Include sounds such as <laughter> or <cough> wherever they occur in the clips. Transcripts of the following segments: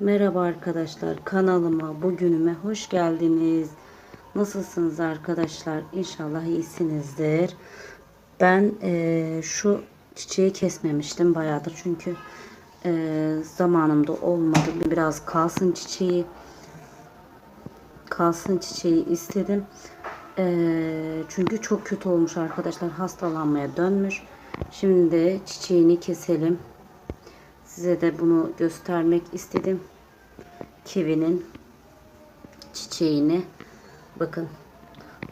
Merhaba arkadaşlar kanalıma bugünüme hoş geldiniz. Nasılsınız arkadaşlar? İnşallah iyisinizdir. Ben eee, şu çiçeği kesmemiştim bayağıdır çünkü eee, zamanımda olmadı. Biraz kalsın çiçeği kalsın çiçeği istedim. Eee, çünkü çok kötü olmuş arkadaşlar hastalanmaya dönmüş. Şimdi çiçeğini keselim. Size de bunu göstermek istedim. Kivinin çiçeğini bakın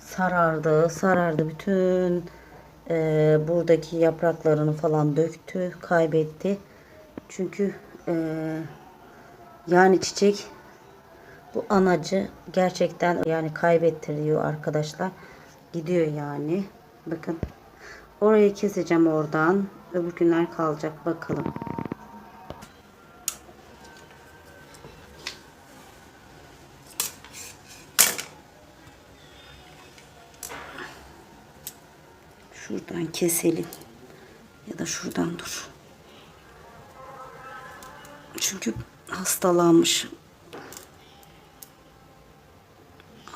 sarardı, sarardı bütün e, buradaki yapraklarını falan döktü, kaybetti. Çünkü e, yani çiçek bu anacı gerçekten yani kaybettiriyor arkadaşlar. Gidiyor yani. Bakın. Orayı keseceğim oradan. Öbür günler kalacak bakalım. Şuradan keselim. Ya da şuradan dur. Çünkü hastalanmış.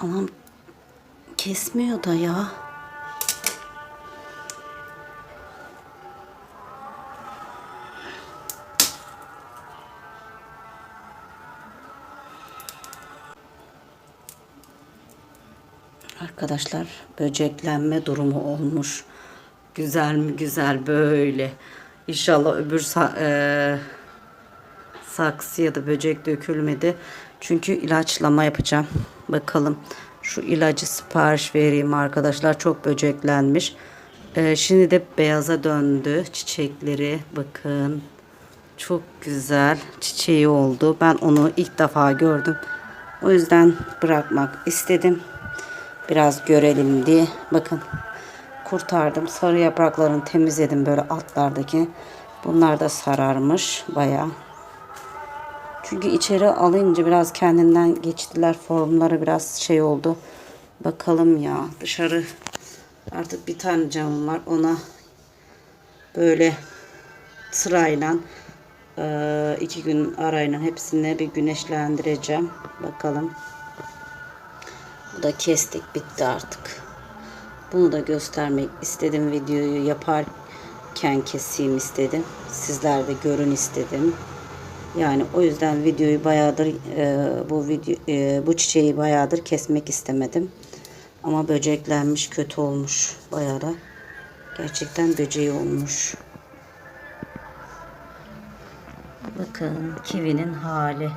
Anam kesmiyor da ya. Arkadaşlar böceklenme durumu olmuş. Güzel mi güzel böyle. İnşallah öbür e, saksıya da böcek dökülmedi. Çünkü ilaçlama yapacağım. Bakalım şu ilacı sipariş vereyim arkadaşlar. Çok böceklenmiş. E, şimdi de beyaza döndü çiçekleri. Bakın çok güzel çiçeği oldu. Ben onu ilk defa gördüm. O yüzden bırakmak istedim. Biraz görelim diye. Bakın kurtardım. Sarı yapraklarını temizledim böyle altlardaki. Bunlar da sararmış baya. Çünkü içeri alınca biraz kendinden geçtiler. Formları biraz şey oldu. Bakalım ya dışarı artık bir tane camım var. Ona böyle sırayla eee, iki gün arayla hepsini bir güneşlendireceğim. Bakalım. Bu da kestik bitti artık. Bunu da göstermek istedim videoyu yaparken keseyim istedim. Sizler de görün istedim. Yani o yüzden videoyu bayağıdır e, bu video e, bu çiçeği bayağıdır kesmek istemedim. Ama böceklenmiş, kötü olmuş bayağı da. Gerçekten böceği olmuş. Bakın kivinin hali.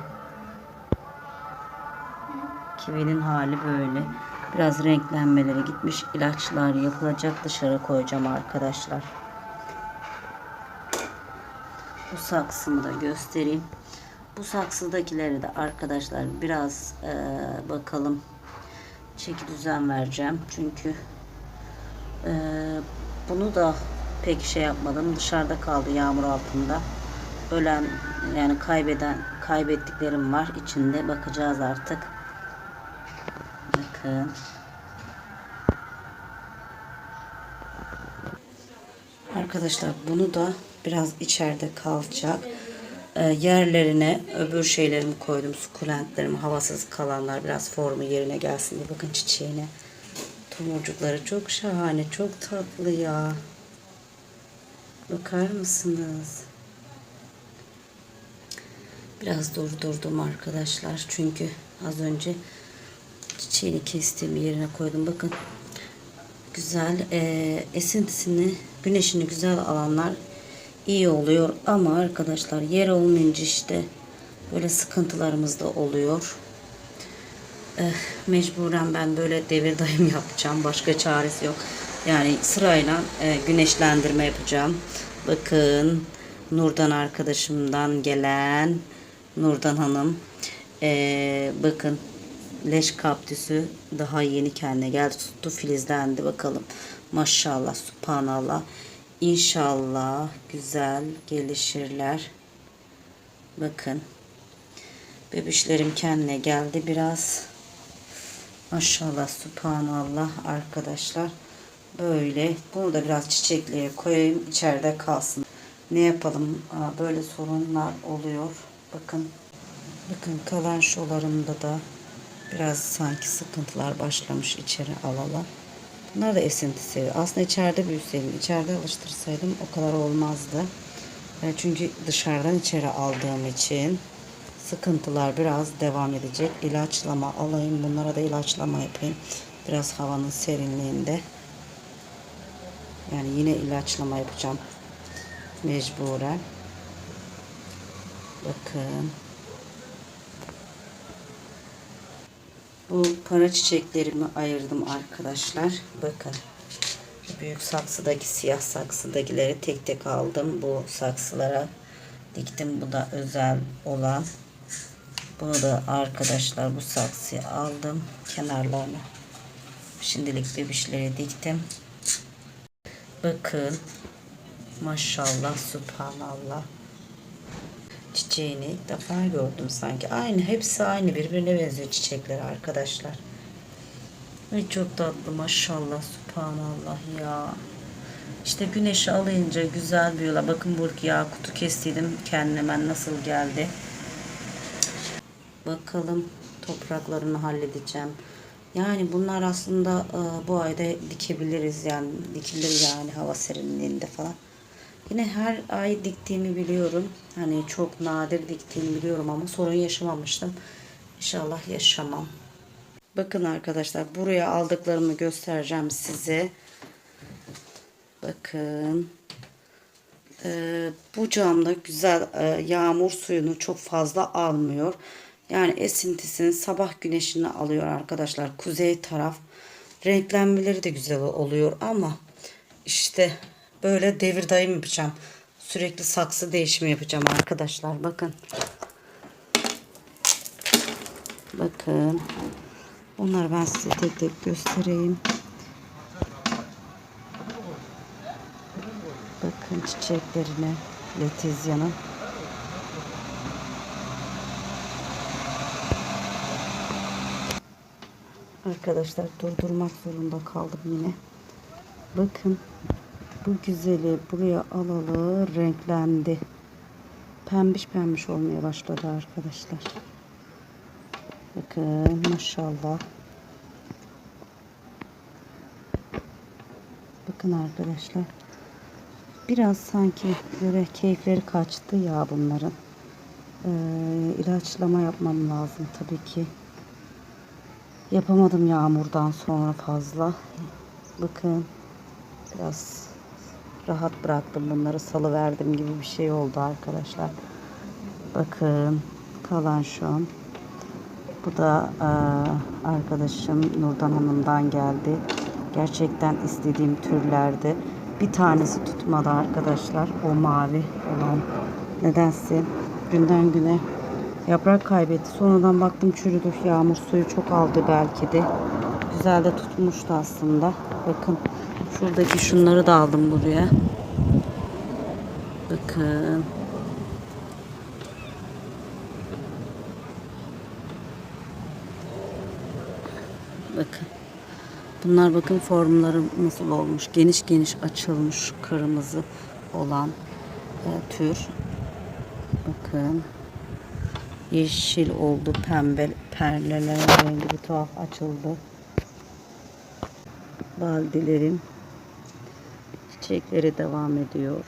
Kivinin hali böyle. Biraz renklenmeleri gitmiş. İlaçlar yapılacak. Dışarı koyacağım arkadaşlar. Bu saksımı da göstereyim. Bu saksıdakileri de arkadaşlar biraz e, bakalım. Çeki düzen vereceğim. Çünkü e, bunu da pek şey yapmadım. Dışarıda kaldı yağmur altında. Ölen yani kaybeden kaybettiklerim var içinde. Bakacağız artık. Bakın. Arkadaşlar bunu da biraz içeride kalacak. Ee, yerlerine öbür şeylerimi koydum. Sukulentlerimi havasız kalanlar biraz formu yerine gelsin diye. Bakın çiçeğine. Tomurcukları çok şahane. Çok tatlı ya. Bakar mısınız? Biraz durdurdum arkadaşlar. Çünkü az önce çiçeğini kestiğim yerine koydum. Bakın güzel e, esintisini güneşini güzel alanlar iyi oluyor ama arkadaşlar yer olmayınca işte böyle sıkıntılarımız da oluyor. Eh, mecburen ben böyle devir dayım <laughs> yapacağım. Başka çaresi yok. Yani sırayla e, güneşlendirme yapacağım. Bakın Nurdan arkadaşımdan gelen Nurdan Hanım. E, bakın leş kaptüsü daha yeni kendine geldi. Tuttu filizlendi bakalım. Maşallah subhanallah. İnşallah güzel gelişirler. Bakın. Bebişlerim kendine geldi biraz. Maşallah subhanallah arkadaşlar. Böyle. Bunu da biraz çiçekliğe koyayım. içeride kalsın. Ne yapalım? Böyle sorunlar oluyor. Bakın. Bakın kalan şolarımda da biraz sanki sıkıntılar başlamış içeri alalım. Bunlar da esinti seviyor. Aslında içeride büyüseydim, içeride alıştırsaydım o kadar olmazdı. Çünkü dışarıdan içeri aldığım için sıkıntılar biraz devam edecek. İlaçlama alayım. Bunlara da ilaçlama yapayım. Biraz havanın serinliğinde. Yani yine ilaçlama yapacağım. Mecburen. Bakın. Bu para çiçeklerimi ayırdım arkadaşlar. Bakın. Büyük saksıdaki siyah saksıdakileri tek tek aldım. Bu saksılara diktim. Bu da özel olan. Bunu da arkadaşlar bu saksıya aldım. Kenarlarına. Şimdilik bebişleri diktim. Bakın. Maşallah, subhanallah. Çiçeğini ilk defa gördüm sanki. Aynı, hepsi aynı. Birbirine benziyor çiçekler arkadaşlar. Ay çok tatlı maşallah, subhanallah ya. İşte güneşi alınca güzel büyüyorlar. Bakın burki ya kutu kestiydim. Kendime nasıl geldi. Bakalım topraklarını halledeceğim. Yani bunlar aslında e, bu ayda dikebiliriz yani dikilir yani hava serinliğinde falan. Yine her ay diktiğimi biliyorum. Hani çok nadir diktiğimi biliyorum ama sorun yaşamamıştım. İnşallah yaşamam. Bakın arkadaşlar buraya aldıklarımı göstereceğim size. Bakın. Ee, bu camda güzel e, yağmur suyunu çok fazla almıyor. Yani esintisini sabah güneşini alıyor arkadaşlar. Kuzey taraf renklenmeleri de güzel oluyor ama işte böyle devir dayım yapacağım. Sürekli saksı değişimi yapacağım arkadaşlar. Bakın. Bakın. Onları ben size tek tek göstereyim. Bakın çiçeklerine Letizyan'ın. Arkadaşlar durdurmak zorunda kaldım yine. Bakın bu güzeli buraya alalı renklendi. Pembiş pembiş olmaya başladı arkadaşlar. Bakın maşallah. Bakın arkadaşlar. Biraz sanki böyle keyifleri kaçtı ya bunların. Ee, ilaçlama yapmam lazım tabii ki. Yapamadım yağmurdan sonra fazla. Bakın biraz rahat bıraktım bunları salıverdim gibi bir şey oldu arkadaşlar. Bakın kalan şu an. Bu da e, arkadaşım Nurdan Hanım'dan geldi. Gerçekten istediğim türlerde. Bir tanesi tutmadı arkadaşlar. O mavi olan. Nedense günden güne yaprak kaybetti. Sonradan baktım çürüdü. Yağmur suyu çok aldı belki de. Güzel de tutmuştu aslında. Bakın şuradaki şunları da aldım buraya. Bakın. Bakın. Bunlar bakın formları nasıl olmuş. Geniş geniş açılmış kırmızı olan e, tür. Bakın. Yeşil oldu. Pembe perleler rengi bir tuhaf açıldı. Baldilerin çiçekleri devam ediyor.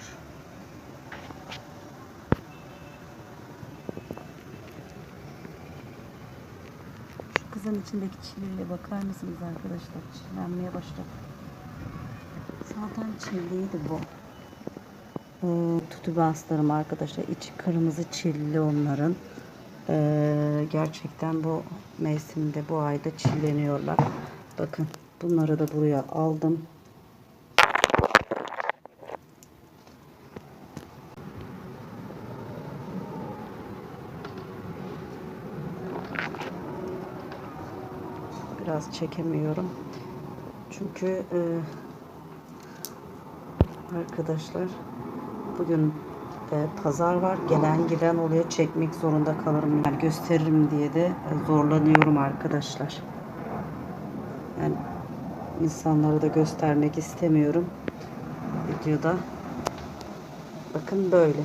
Şu kızın içindeki çileyle bakar mısınız arkadaşlar? Çillenmeye başladı. Zaten çilliydi bu. Ee, tutubaslarım arkadaşlar. içi kırmızı çilli onların. Ee, gerçekten bu mevsimde bu ayda çilleniyorlar. Bakın bunları da buraya aldım. Biraz çekemiyorum. Çünkü e, arkadaşlar bugün e, pazar var. Gelen giden oluyor. Çekmek zorunda kalırım. Yani gösteririm diye de e, zorlanıyorum arkadaşlar. Yani insanları da göstermek istemiyorum. Videoda. Bakın böyle.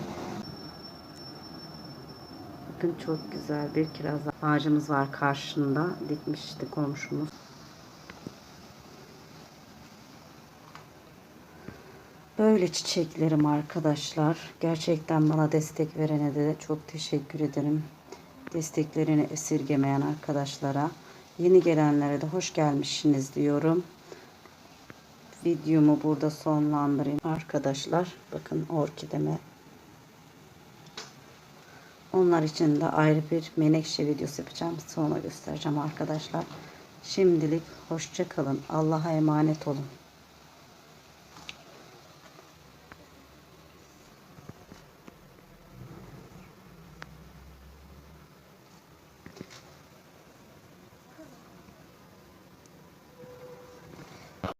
Bakın çok güzel bir kiraz ağacımız var karşında. Dikmişti komşumuz. Böyle çiçeklerim arkadaşlar. Gerçekten bana destek verene de çok teşekkür ederim. Desteklerini esirgemeyen arkadaşlara. Yeni gelenlere de hoş gelmişsiniz diyorum. Videomu burada sonlandırayım arkadaşlar. Bakın orkideme. Onlar için de ayrı bir menekşe videosu yapacağım. Sonra göstereceğim arkadaşlar. Şimdilik hoşça kalın. Allah'a emanet olun.